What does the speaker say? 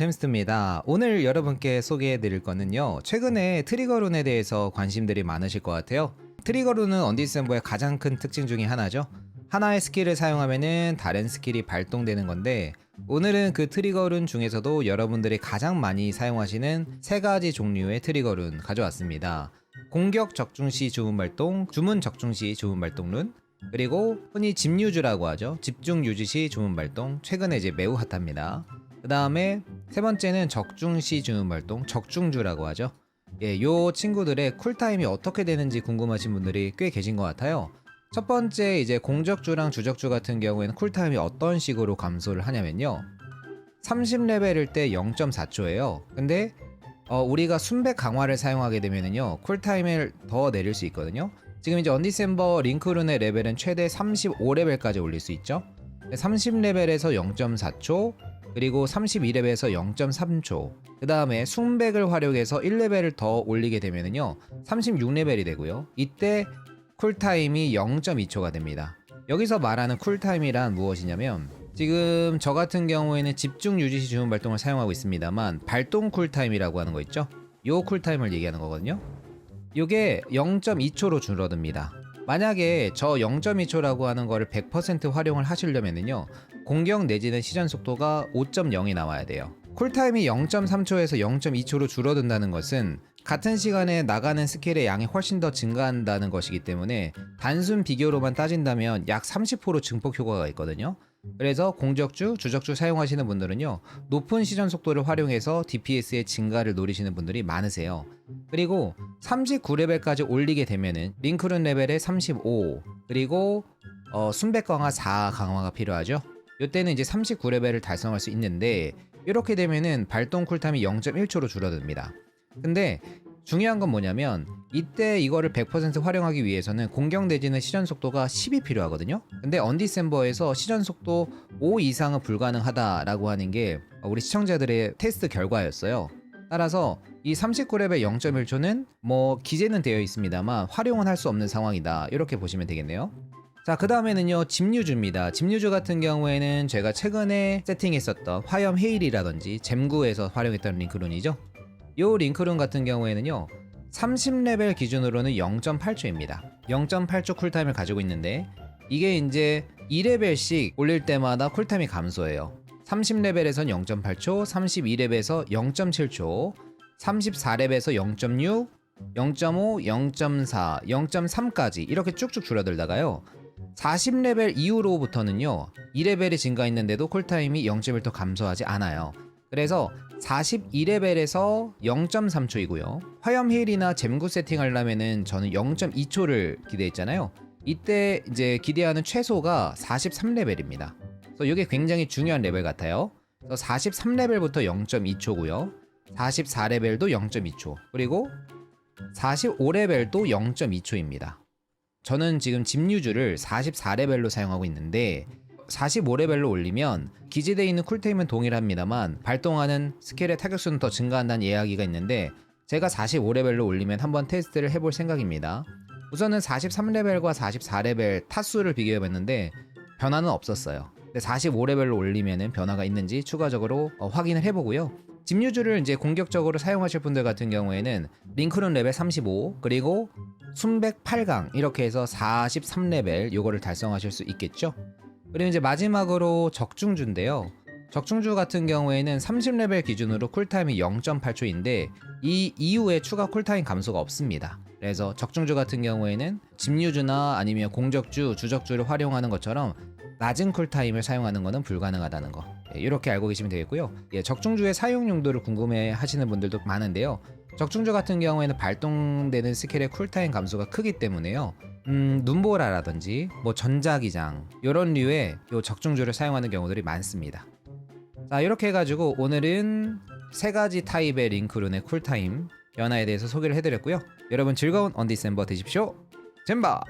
템스트입니다. 오늘 여러분께 소개해 드릴 거는요. 최근에 트리거룬에 대해서 관심들이 많으실 것 같아요. 트리거룬은 언디센버의 가장 큰 특징 중에 하나죠. 하나의 스킬을 사용하면은 다른 스킬이 발동되는 건데 오늘은 그 트리거룬 중에서도 여러분들이 가장 많이 사용하시는 세 가지 종류의 트리거룬 가져왔습니다. 공격 적중 시 주문 발동, 주문 적중 시 주문 발동 룬, 그리고 흔히 집유주라고 하죠. 집중 유지 시 주문 발동, 최근에 이제 매우 핫합니다. 그 다음에 세 번째는 적중 시 주문 발동, 적중주라고 하죠. 예, 요 친구들의 쿨타임이 어떻게 되는지 궁금하신 분들이 꽤 계신 것 같아요. 첫 번째 이제 공적주랑 주적주 같은 경우에는 쿨타임이 어떤 식으로 감소를 하냐면요. 30레벨일 때 0.4초예요. 근데 어, 우리가 순백 강화를 사용하게 되면은요 쿨타임을 더 내릴 수 있거든요. 지금 이제 언디셈버 링크룬의 레벨은 최대 35레벨까지 올릴 수 있죠. 30레벨에서 0.4초, 그리고 32레벨에서 0.3초. 그 다음에 순백을 활용해서 1레벨을 더 올리게 되면은요 36레벨이 되고요. 이때 쿨타임이 0.2초가 됩니다. 여기서 말하는 쿨타임이란 무엇이냐면 지금 저 같은 경우에는 집중 유지시 주문 발동을 사용하고 있습니다만 발동 쿨타임이라고 하는 거 있죠? 요 쿨타임을 얘기하는 거거든요. 요게 0.2초로 줄어듭니다. 만약에 저 0.2초라고 하는 거를 100% 활용을 하시려면은요. 공격 내지는 시전 속도가 5.0이 나와야 돼요. 쿨타임이 0.3초에서 0.2초로 줄어든다는 것은 같은 시간에 나가는 스킬의 양이 훨씬 더 증가한다는 것이기 때문에 단순 비교로만 따진다면 약 30% 증폭 효과가 있거든요. 그래서 공적주, 주적주 사용하시는 분들은요, 높은 시전 속도를 활용해서 DPS의 증가를 노리시는 분들이 많으세요. 그리고 39레벨까지 올리게 되면은 링크룬 레벨에 35, 그리고 어, 순백 강화 4 강화가 필요하죠. 이때는 이제 39레벨을 달성할 수 있는데 이렇게 되면은 발동 쿨타임이 0.1초로 줄어듭니다. 근데 중요한 건 뭐냐면 이때 이거를 100% 활용하기 위해서는 공격 내지는 시전 속도가 10이 필요하거든요. 근데 언디셈버에서 시전 속도 5 이상은 불가능하다라고 하는 게 우리 시청자들의 테스트 결과였어요. 따라서 이 39레벨 0.1초는 뭐 기재는 되어 있습니다만 활용은 할 수 없는 상황이다. 이렇게 보시면 되겠네요. 자, 그 다음에는요, 집유주입니다. 집유주 같은 경우에는 제가 최근에 세팅했었던 화염 헤일이라든지 잼구에서 활용했던 링크룬이죠. 요 링크룬 같은 경우에는요, 30레벨 기준으로는 0.8초입니다. 0.8초 쿨타임을 가지고 있는데, 이게 이제 2레벨씩 올릴 때마다 쿨타임이 감소해요. 30레벨에선 0.8초, 32레벨에서 0.7초, 34렙에서 0.6, 0.5, 0.4, 0.3까지 이렇게 쭉쭉 줄어들다가요. 40레벨 이후로부터는요. 2레벨이 증가했는데도 쿨타임이 0.1더 감소하지 않아요. 그래서 42레벨에서 0.3초이고요. 화염 힐이나 잼구 세팅하려면은 저는 0.2초를 기대했잖아요. 이때 이제 기대하는 최소가 43레벨입니다. 그래서 이게 굉장히 중요한 레벨 같아요. 그래서 43레벨부터 0.2초고요. 44레벨도 0.2초. 그리고 45레벨도 0.2초입니다. 저는 지금 집유주를 44레벨로 사용하고 있는데 45레벨로 올리면 기재되어 있는 쿨타임은 동일합니다만 발동하는 스킬의 타격수는 더 증가한다는 이야기가 있는데 제가 45레벨로 올리면 한번 테스트를 해볼 생각입니다. 우선은 43레벨과 44레벨 타수를 비교해봤는데 변화는 없었어요. 근데 45레벨로 올리면 변화가 있는지 추가적으로 어, 확인을 해보고요. 집유주를 이제 공격적으로 사용하실 분들 같은 경우에는 링크룬 레벨 35 그리고 순백 8강 이렇게 해서 43레벨 요거를 달성하실 수 있겠죠. 그리고 이제 마지막으로 적중주인데요. 적중주 같은 경우에는 30레벨 기준으로 쿨타임이 0.8초인데 이 이후에 추가 쿨타임 감소가 없습니다. 그래서 적중주 같은 경우에는 집유주나 아니면 공적주, 주적주를 활용하는 것처럼 낮은 쿨타임을 사용하는 것은 불가능하다는 거 예, 이렇게 알고 계시면 되겠고요. 예, 적중주의 사용 용도를 궁금해 하시는 분들도 많은데요. 적중주 같은 경우에는 발동되는 스킬의 쿨타임 감소가 크기 때문에요. 음, 눈보라라든지 뭐 전자기장 이런 류의 요 적중주를 사용하는 경우들이 많습니다. 자 이렇게 해가지고 오늘은 세 가지 타입의 링크룬의 쿨타임 변화에 대해서 소개를 해드렸고요. 여러분 즐거운 언디셈버 되십시오. 잼바!